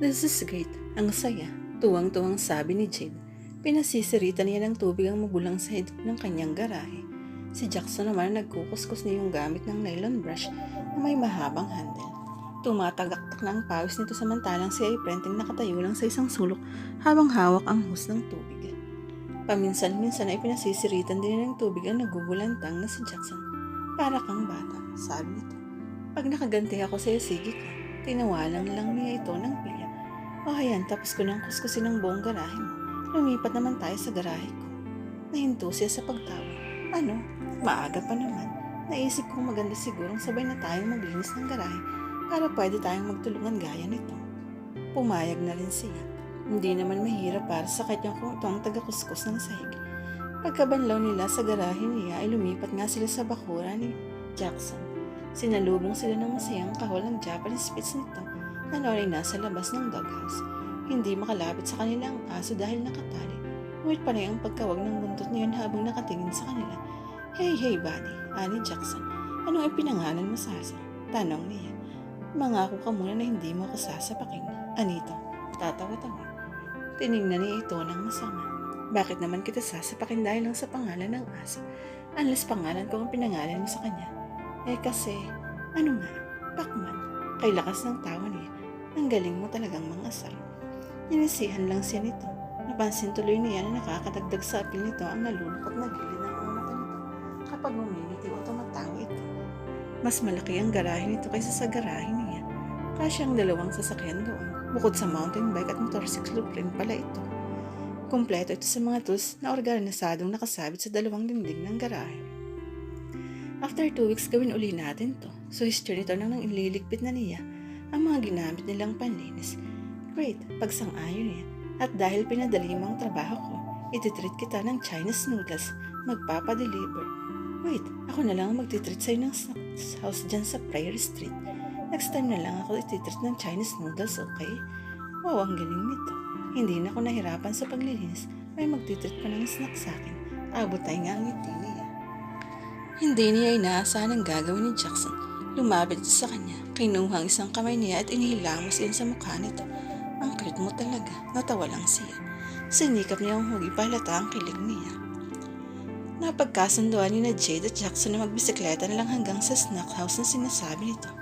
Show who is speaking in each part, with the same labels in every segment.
Speaker 1: This is great. Ang saya. Tuwang-tuwang sabi ni Jade. Pinasisiritan niya ng tubig ang magulang sa hidip ng kanyang garahe. Si Jackson naman nagkukuskus na yung gamit ng nylon brush na may mahabang handle. Tumatagaktak na ang pawis nito samantalang si Prenting nakatayo lang sa isang sulok habang hawak ang hose ng tubig. Paminsan-minsan ay pinasisiritan din ng tubig ang nagugulantang na si Jackson. Para kang bata, sabi nito. Pag nakaganti ako sa'yo, sige ka. Tinawalang lang niya ito ng ayan, tapos ko nang kuskusin ang buong garahe mo. Lumipat naman tayo sa garahe ko. Nahinto siya sa pagtawa. Ano? Maaga pa naman. Naisip kong maganda sigurong sabay na tayong maglinis ng garahe para pwede tayong magtulungan gaya nito. Pumayag na rin siya. Hindi naman mahirap para sa kanya kung ito ang taga-kuskus ng sahig. Pagkabanlaw nila sa garahe niya ay lumipat nga sila sa bakura ni Jackson. Sinalubong sila ng masayang kahol ng Japanese Spitz nito na ay nasa labas ng doghouse. Hindi makalapit sa kanila ang aso dahil nakatali. Ngunit panay ang pagkawag ng buntot na habang nakatingin sa kanila. Hey, hey, buddy, ani Jackson. Anong ipinangalan mo sa aso? Tanong niya. Mangako ka muna na hindi mo ako sasapakin. Anito, tatawa-tawa. Tinignan niya ito ng masama. Bakit naman kita sasapakin dahil lang sa pangalan ng aso? Unless pangalan ko ang pinangalan mo sa kanya. Eh kasi, ano nga, Pacman, kay lakas ng tawa niya, ang galing mo talagang mga asal. Inisihan lang siya nito. Napansin tuloy niya na nakakadagdag sa apil nito ang nalulukot na gilid ng mga mata nito kapag umingiti o tumatawa ito. Mas malaki ang garahe nito kaysa sa garahe niya. Kasya ang dalawang sasakyan doon. Bukod sa mountain bike at motorcycle rin pala ito. Kumpleto ito sa mga tools na organisadong nakasabit sa dalawang dingding ng garahe. After two weeks, gawin uli natin to. So, history nito nang ililigpit na niya ang mga ginamit nilang panlinis. Great, pagsang-ayon niya. At dahil pinadali mo ang trabaho ko, ititreat kita ng Chinese noodles. Magpapadeliver. Wait, ako na lang ang magtitreat sa'yo ng house dyan sa Prairie Street. Next time na lang ako ititreat ng Chinese noodles, okay? Wow, ang galing nito. Hindi na ako nahirapan sa paglilinis. May magtitreat pa ng snack sa akin. Abot tayo nga ang ngiti niya. Hindi niya inaasahan ang gagawin ni Jackson. Lumapit sa kanya. Kinuha ang isang kamay niya at inihilamos iyon sa mukha nito. Ang cute mo talaga. Natawa lang siya. Sinikap niya ang hugi pahalata ang kilig niya. Napagkasunduan ni na Jade at Jackson na magbisikleta na lang hanggang sa snack house na sinasabi nito.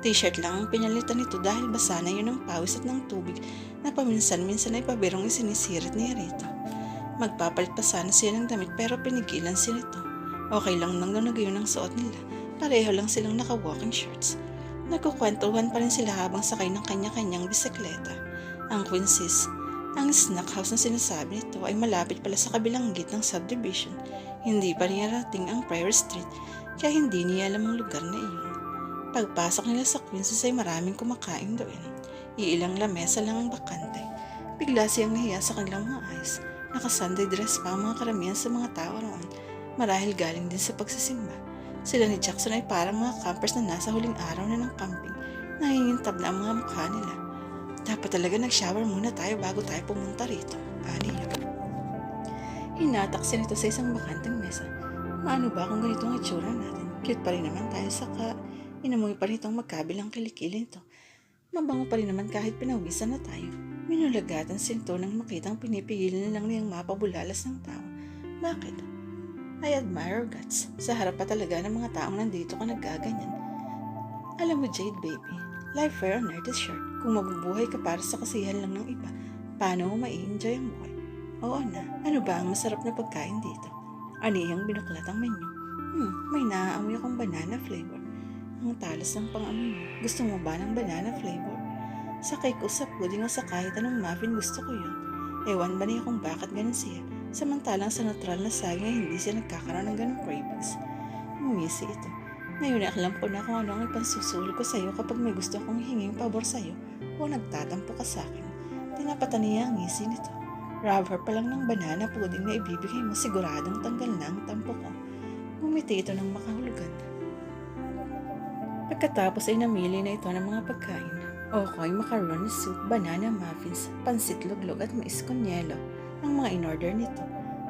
Speaker 1: T-shirt lang ang pinalitan nito dahil basa na yun ng pawis at ng tubig na paminsan-minsan ay pabirong isinisirit niya rito. Magpapalit pa sana siya ng damit pero pinigilan siya nito. Okay lang nang na gayon ang suot nila. Pareho lang silang naka-walking shirts. Nagkukwentuhan pa rin sila habang sakay ng kanya-kanyang bisikleta. Ang Quincy's, ang snack house na sinasabi nito ay malapit pala sa kabilang gate ng subdivision. Hindi pa niya rating ang Prairie Street kaya hindi niya alam ang lugar na iyon. Pagpasok nila sa Quincy's ay maraming kumakain doon. Iilang lamesa lang ang bakante. Bigla siyang nahiya sa kanilang mga eyes. Naka-Sunday dress pa ang mga karamihan sa mga tao roon marahil galing din sa pagsisimba. Sila ni Jackson ay parang mga campers na nasa huling araw na ng camping. Nangingintab na ang mga mukha nila. Dapat talaga nag-shower muna tayo bago tayo pumunta rito. Ani Hinatak siya nito sa isang bakanteng mesa. Maano ba kung ganito ang itsura natin? Cute pa rin naman tayo saka inamoy pa rin itong magkabilang kilikili nito. Mabango pa rin naman kahit pinawisan na tayo. Minulagatan sinto nang makitang pinipigilan na lang niyang mapabulalas ng tao. Bakit? I admire guts. Sa harap pa talaga ng mga taong nandito ka naggaganyan. Alam mo, Jade baby, life fair on earth is short. Kung mabubuhay ka para sa kasiyahan lang ng iba, paano mo mai-enjoy ang buhay? Oo na, ano ba ang masarap na pagkain dito? Aniyang binuklat ang menu. Hmm, may naaamoy akong banana flavor. Ang talas ng pang-amoy mo. Gusto mo ba ng banana flavor? Sa cake o sa pudding o sa kahit anong muffin gusto ko yun. Ewan ba niya kung bakit ganun siya? Samantalang sa natural na saging hindi siya nagkakaroon ng ganong cravings. Umisi ito. Ngayon alam ko na kung ano ang ipansusul ko sa'yo kapag may gusto akong hinging pabor sa'yo o nagtatampo ka sa akin. Tinapatan niya ang ngisi nito. Rubber pa lang ng banana pudding na ibibigay mo siguradong tanggal na ang tampo ko. Ngumiti ito ng makahulugan. Pagkatapos ay namili na ito ng mga pagkain. Okoy, macaroni soup, banana muffins, pansit luglog at mais con ang mga in-order nito.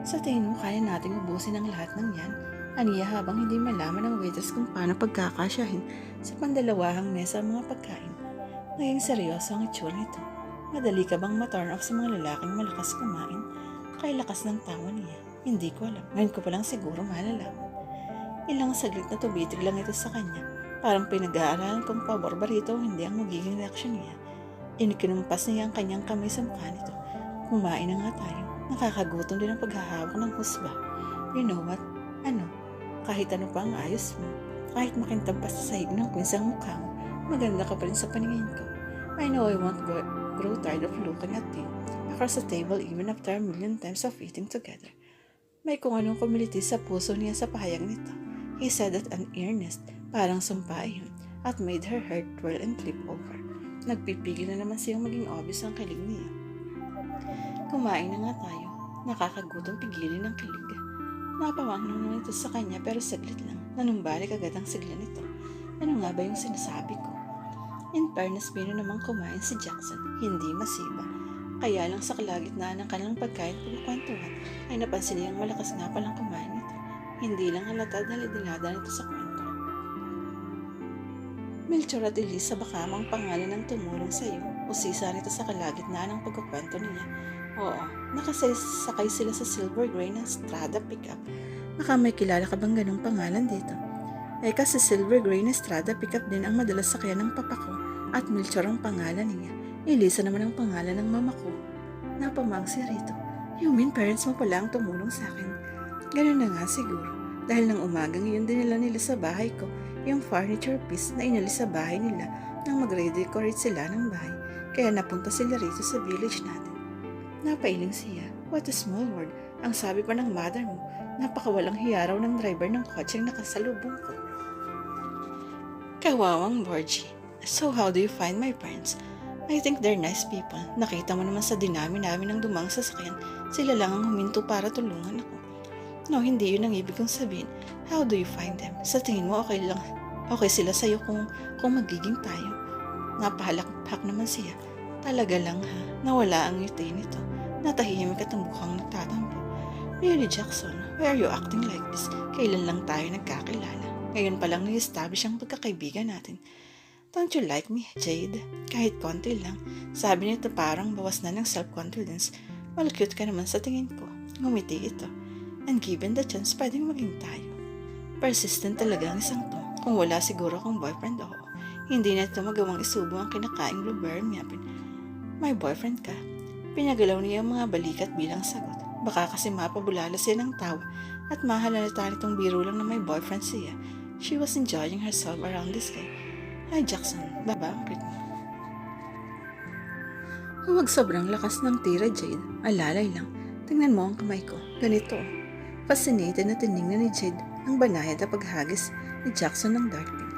Speaker 1: Sa tingin mo, kaya nating ubusin ang lahat ng yan? Aniya habang hindi malaman ng waitress kung paano pagkakasyahin sa pandalawahang mesa ang mga pagkain. Ngayong seryoso ang itsura nito. Madali ka bang ma-turn off sa mga lalaking malakas kumain? Kaya lakas ng tawa niya. Hindi ko alam. Ngayon ko pa lang siguro malalaman. Ilang saglit na tubitig lang ito sa kanya. Parang pinag-aaralan kung pabor ba hindi ang magiging reaksyon niya. Inikinumpas niya ang kanyang kamay sa mukha nito. Kumain na nga tayo. Nakakagutom din ang paghahawak ng husba. You know what? Ano? Kahit ano pa ang ayos mo. Kahit makintab pa sa sahig ng kwinsang mukha mo, maganda ka pa rin sa paningin ko. I know I won't go, grow tired of looking at you across the table even after a million times of eating together. May kung anong kumiliti sa puso niya sa pahayag nito. He said that an earnest, parang sumpa yun, at made her heart twirl and flip over. Nagpipigil na naman siyang maging obvious ang kilig niya. Kumain na nga tayo. Nakakagutom pigilin ng kilig. Napawang naman ito sa kanya pero saglit lang. Nanumbalik agad ang sigla nito. Ano nga ba yung sinasabi ko? In fairness, bino namang kumain si Jackson. Hindi masiba. Kaya lang sa kalagitnaan ng kanilang pagkain pagkukwentuhan ay napansin niyang malakas nga palang kumain ito. Hindi lang halata dahil dinada nito sa kwento. Melchor at Elisa baka mang pangalan ng tumulong sa iyo o sisa nito sa kalagitnaan ng pagkukwento niya. Oo, nakasakay sila sa Silver Gray ng Strada pickup. Baka may kilala ka bang ganong pangalan dito? Eh kasi Silver Gray na Strada pickup din ang madalas sakyan ng papa ko at Melchor ang pangalan niya. Elisa naman ang pangalan ng mama ko. Napamang si Rito. You mean parents mo pala ang tumulong sa akin? Ganun na nga siguro. Dahil nang umagang yun dinala nila sa bahay ko yung furniture piece na inalis sa bahay nila nang mag-redecorate sila ng bahay. Kaya napunta sila rito sa village natin. Napailing siya. What a small world. Ang sabi pa ng mother mo, napakawalang hiyaraw ng driver ng kotseng nakasalubong ko. Kawawang Borgie. So how do you find my parents? I think they're nice people. Nakita mo naman sa dinami namin ng dumang sasakyan, sila lang ang huminto para tulungan ako. No, hindi yun ang ibig kong sabihin. How do you find them? Sa tingin mo, okay lang. Okay sila sa'yo kung, kung magiging tayo. Napahalakpak naman siya. Talaga lang ha, nawala ang ngiti nito. Natahimik at ang mukhang nagtatampo. Really, Jackson, why are you acting like this? Kailan lang tayo nagkakilala? Ngayon pa lang na-establish ang pagkakaibigan natin. Don't you like me, Jade? Kahit konti lang. Sabi nito parang bawas na ng self-confidence. Well, cute ka naman sa tingin ko. Ngumiti ito. And given the chance, pwedeng maging tayo. Persistent talaga ang isang to. Kung wala siguro akong boyfriend ako, hindi na ito magawang isubo ang kinakaing blueberry yapin. May boyfriend ka. Pinagalaw niya ang mga balikat bilang sagot. Baka kasi mapabulala siya ng tawa at mahalata nitong biro lang na may boyfriend siya. She was enjoying herself around this guy. Hi Jackson, baba ang cute mo. Huwag sobrang lakas ng tira, Jade. Alalay lang. Tingnan mo ang kamay ko. Ganito. Fascinated na tinignan ni Jade ang banayad na paghagis ni Jackson ng dartpin.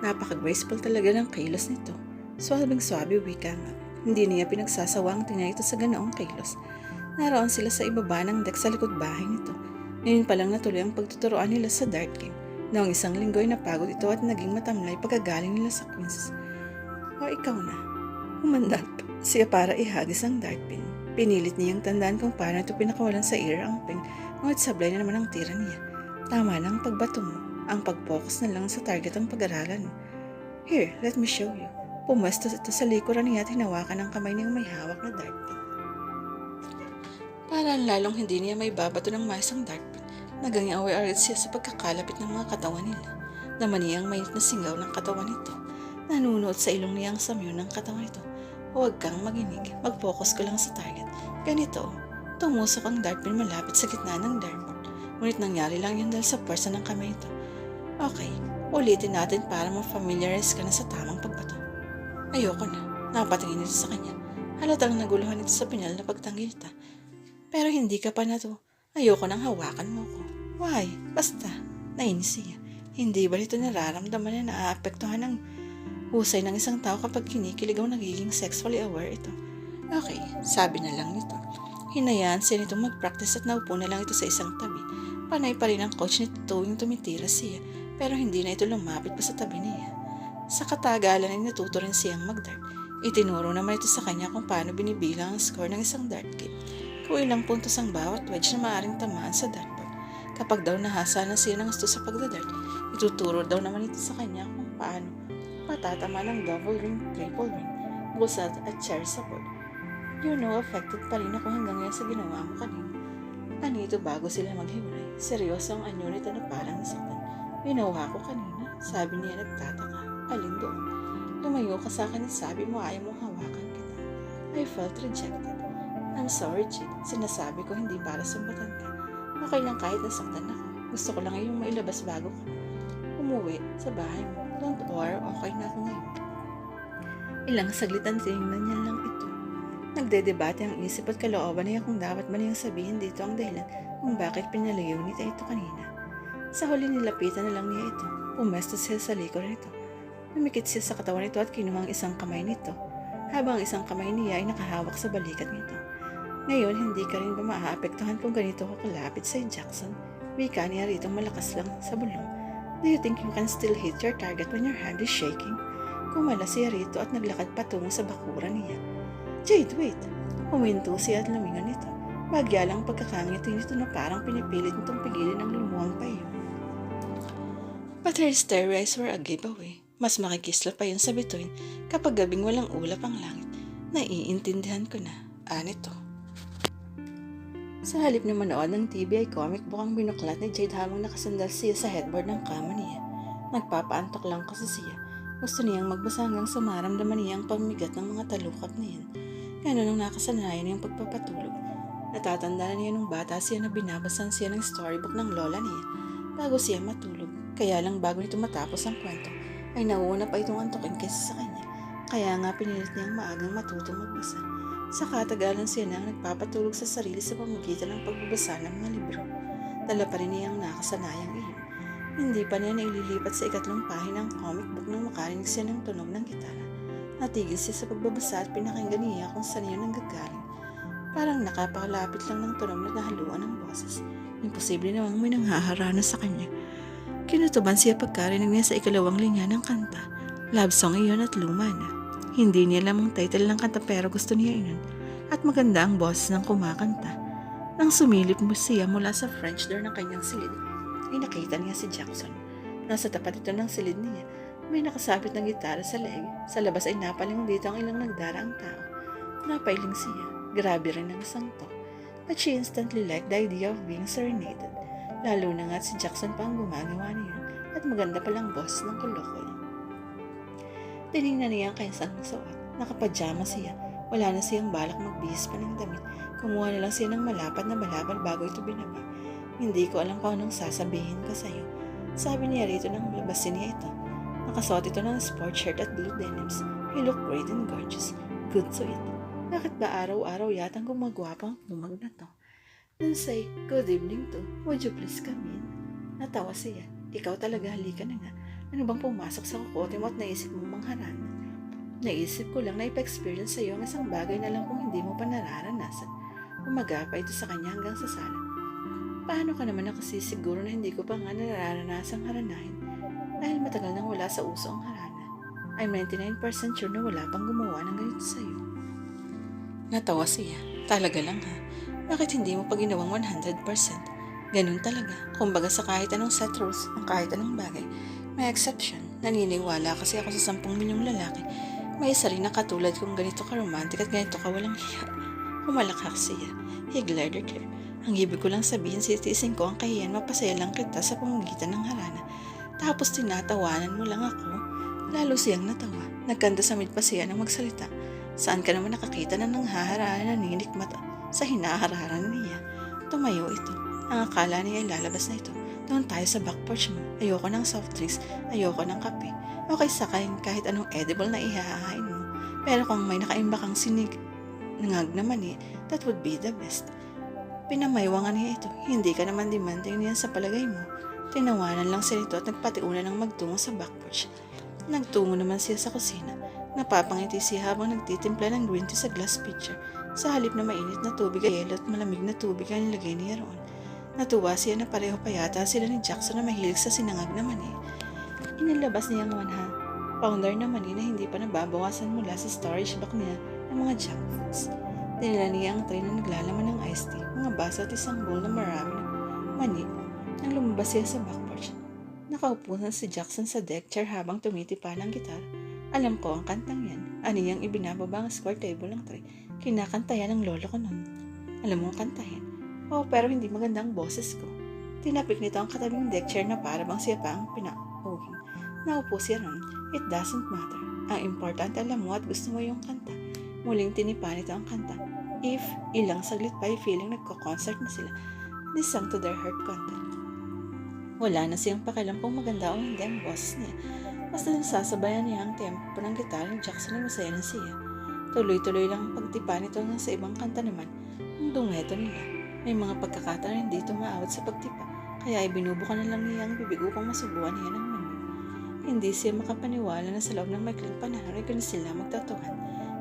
Speaker 1: Napaka-graceful talaga ng kilos nito. Swabing swabe wika nga. Hindi niya pinagsasawang tingnan ito sa ganoong kilos. Naroon sila sa ibaba ng deck sa likod bahay nito. Ngayon pa lang natuloy ang pagtuturoan nila sa dart game. Noong isang linggo ay napagod ito at naging matamlay pagkagaling nila sa Queens. O ikaw na. Humanda siya para ihagis ang dartpin. Pinilit niyang tandaan kung paano ito pinakawalan sa ear ang pin, ngunit sablay na naman ang tira niya. Tama na ang pagbato mo. Ang pag-focus na lang sa target ang pag-aralan. Here, let me show you. Pumwesto ito sa likuran niya at hinawakan ang kamay niyang may hawak na dartpin. Para lalong hindi niya may babato ng mais ang dartpin, nagang aware siya sa pagkakalapit ng mga katawan nila. Naman niya ang mainit na singaw ng katawan nito. Nanunood sa ilong niya ang samyo ng katawan nito. Huwag kang maginig. Mag-focus ka lang sa target. Ganito, tumusok ang dartpin malapit sa gitna ng dartboard. Ngunit nangyari lang yun dahil sa pwersa ng kamay ito. Okay, ulitin natin para ma-familiarize ka na sa tamang pagbato. Ayoko na. Napatingin ito sa kanya. Halatang naguluhan ito sa pinal na pagtanggil ita. Pero hindi ka pa na to. Ayoko nang hawakan mo ko. Why? Basta. Nainis siya. Hindi ba nito nararamdaman na naaapektuhan ng husay ng isang tao kapag kinikilig o nagiging sexually aware ito? Okay, sabi na lang nito. Hinayaan siya nito mag-practice at naupo na lang ito sa isang tabi. Panay pa rin ang coach nito tuwing tumitira siya, pero hindi na ito lumapit pa sa tabi niya. Sa katagalan ay natuto rin siyang mag-dart. Itinuro naman ito sa kanya kung paano binibilang ang score ng isang dart game. Kung ilang puntos ang bawat wedge na maaaring tamaan sa dartboard. Kapag daw nahasa na siya ng gusto sa pagdadart, ituturo daw naman ito sa kanya kung paano patatama ng double ring, triple ring, busat at chair sa board. You know, affected pa rin ako hanggang ngayon sa ginawa mo kanina. Anito bago sila maghiwalay. Seryoso ang anyo nito na parang nasaktan. Ginawa ko kanina. Sabi niya nagtataka. Alin doon? Lumayo ka sa akin at sabi mo ayaw mong hawakan kita. I felt rejected. I'm sorry, Jade. Sinasabi ko hindi para sumbatan ka. Okay lang kahit nasaktan ako. Gusto ko lang yung mailabas bago ka. Umuwi sa bahay mo. Don't worry, okay na ako ngayon. Ilang saglitan tinignan niya lang ito. Nagdedebate ang isip at kalooban niya kung dapat ba niyang sabihin dito ang dahilan kung bakit pinalayo nita ito kanina. Sa huli nilapitan na lang niya ito. Pumesto siya sa likod nito. Lumikit siya sa katawan nito at kinuha ang isang kamay nito, habang ang isang kamay niya ay nakahawak sa balikat nito. Ngayon, hindi ka rin ba maaapektuhan kung ganito ka kalapit sa Jackson? Wika niya rito malakas lang sa bulong. Do you think you can still hit your target when your hand is shaking? Kumala siya rito at naglakad patungo sa bakuran niya. Jade, wait! Huminto siya at lumingon nito. Bagya lang pagkakangiti nito na parang pinipilit nitong pigilin ang lumuwang pa yun. But her stairways were a giveaway. Mas makikisla pa yun sa bituin kapag gabing walang ulap ang langit. Naiintindihan ko na. Anito. Sa halip na manood ng TV ay comic book ang binuklat ni Jade habang nakasandal siya sa headboard ng kama niya. Nagpapaantok lang kasi siya. Gusto niyang magbasa hanggang sa maramdaman niya ang pamigat ng mga talukap niyan. Ganun ang nakasanayan niyang pagpapatulog. Natatanda na niya nung bata siya na binabasan siya ng storybook ng lola niya bago siya matulog. Kaya lang bago nito matapos ang kwento, ay nauuna pa itong antokin kaysa sa kanya. Kaya nga pinilit niyang maagang matutong magbasa. Sa katagalan siya nang nagpapatulog sa sarili sa pamagitan ng pagbabasa ng mga libro. Dala pa rin niyang nakasanayang iyon. Hindi pa niya naililipat sa ikatlong pahina ng comic book nang makarinig siya ng tunog ng gitara. Natigil siya sa pagbabasa at pinakinggan niya kung saan yun nanggagaling. Parang nakapakalapit lang ng tunog na nahaluan ng boses. Imposible namang may nanghaharana sa kanya. Kinutuban siya pagkarinig niya sa ikalawang linya ng kanta. Love song iyon at luma na. Hindi niya alam ang title ng kanta pero gusto niya iyon. At maganda ang boses ng kumakanta. Nang sumilip mo siya mula sa French door ng kanyang silid, ay nakita niya si Jackson. Nasa tapat ito ng silid niya. May nakasabit ng gitara sa leeg. Sa labas ay napaling dito ang ilang nagdaraang tao. Napailing siya. Grabe rin ang sangto. But she instantly liked the idea of being serenaded. Lalo na nga si Jackson pa ang gumagawa niyon at maganda palang boss ng kulokol. Tinignan niya ang kanyang suot. Nakapajama siya. Wala na siyang balak magbihis pa ng damit. Kumuha na lang siya ng malapad na balabal bago ito binaba. Hindi ko alam kung anong sasabihin ko sa'yo. Sabi niya rito nang labasin niya ito. Nakasuot ito ng sport shirt at blue denims. He looked great and gorgeous. Good to it. Bakit ba araw-araw yatang gumagwapang bumag na to? Then say, good evening to. Would you please come in? Natawa siya. Ikaw talaga, halika na nga. Ano bang pumasok sa kukote mo at naisip mo mangharan? Naisip ko lang na ipa-experience sa iyo ang isang bagay na lang kung hindi mo pa nararanasan. Umaga pa ito sa kanya hanggang sa sala. Paano ka naman nakasisiguro na hindi ko pa nga nararanasang haranahin? Dahil matagal nang wala sa uso ang harana. I'm 99% sure na wala pang gumawa ng ganito sa iyo. Natawa siya. Talaga lang ha. Bakit hindi mo pa ginawang 100%? Ganun talaga. Kumbaga sa kahit anong set rules, ang kahit anong bagay, may exception. Naniniwala kasi ako sa 10 milyong lalaki. May isa rin na katulad kung ganito ka romantic at ganito ka walang hiya. Humalakak siya. He glared at her. Ang ibig ko lang sabihin, sitiisin ko ang kahiyan, mapasaya lang kita sa pamamagitan ng harana. Tapos tinatawanan mo lang ako. Lalo siyang natawa. Nagkanda sa mid pa siya nang magsalita. Saan ka naman nakakita na nang haharana na ninikmat sa hinahararan niya? Tumayo ito. Ang akala niya ay lalabas na ito. Doon tayo sa back porch mo. Ayoko ng soft drinks. Ayoko ng kape. Okay sa kain kahit anong edible na ihahain mo. Pero kung may nakaimba kang sinig, nangag naman eh, that would be the best. Pinamaywangan niya ito. Hindi ka naman demanding niya sa palagay mo. Tinawanan lang siya nito at nagpatiuna ng magtungo sa back porch. Nagtungo naman siya sa kusina. Napapangiti siya habang nagtitimpla ng green tea sa glass pitcher. Sa halip na mainit na tubig ay yelo at malamig na tubig ang nilagay niya roon. Natuwa siya na pareho pa yata sila ni Jackson na mahilig sa sinangag na mani. Inilabas niya ang one pounder na mani na hindi pa nababawasan mula sa storage bag niya ng mga junk foods. Dinala niya ang tray na naglalaman ng iced tea, mga baso at isang bowl na marami ng mani nang lumabas siya sa back porch. Nakaupo na si Jackson sa deck chair habang tumitipa ng gitar. Alam ko ang kantang yan. Ano yung ibinababa ang score table ng tray. Kinakanta yan ng lolo ko nun. Alam mo ang kanta? Oo, pero hindi maganda ang boses ko. Tinapik nito ang katabing deck chair na para bang siya pa ang pinauhin. Naupo siya ron. It doesn't matter. Ang importante alam mo at gusto mo yung kanta. Muling tinipa nito ang kanta. If ilang saglit pa ay feeling nagko-concert na sila, they sang to their heart content. Wala na siyang pakialam kung maganda o hindi ang boses niya. Basta nasasabayan niya ang tempo ng gitar ni Jackson ay masaya na siya. Tuloy-tuloy lang ang pagtipa nito hanggang sa ibang kanta naman ang dungeto nila. May mga pagkakataon hindi tumaawat sa pagtipa, kaya ibinubukan na lang niya ang bibig upang masubukan niya ng mundo. Hindi siya makapaniwala na sa loob ng maikling panahon ay ganun sila magtatuhan.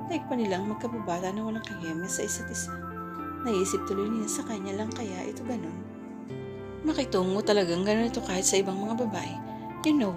Speaker 1: Daig pa nilang magkababata na walang kahiyeme sa isa't isa. Naisip tuloy niya sa kanya lang kaya ito ganun. Makitungo talagang ganun ito kahit sa ibang mga babae. You know,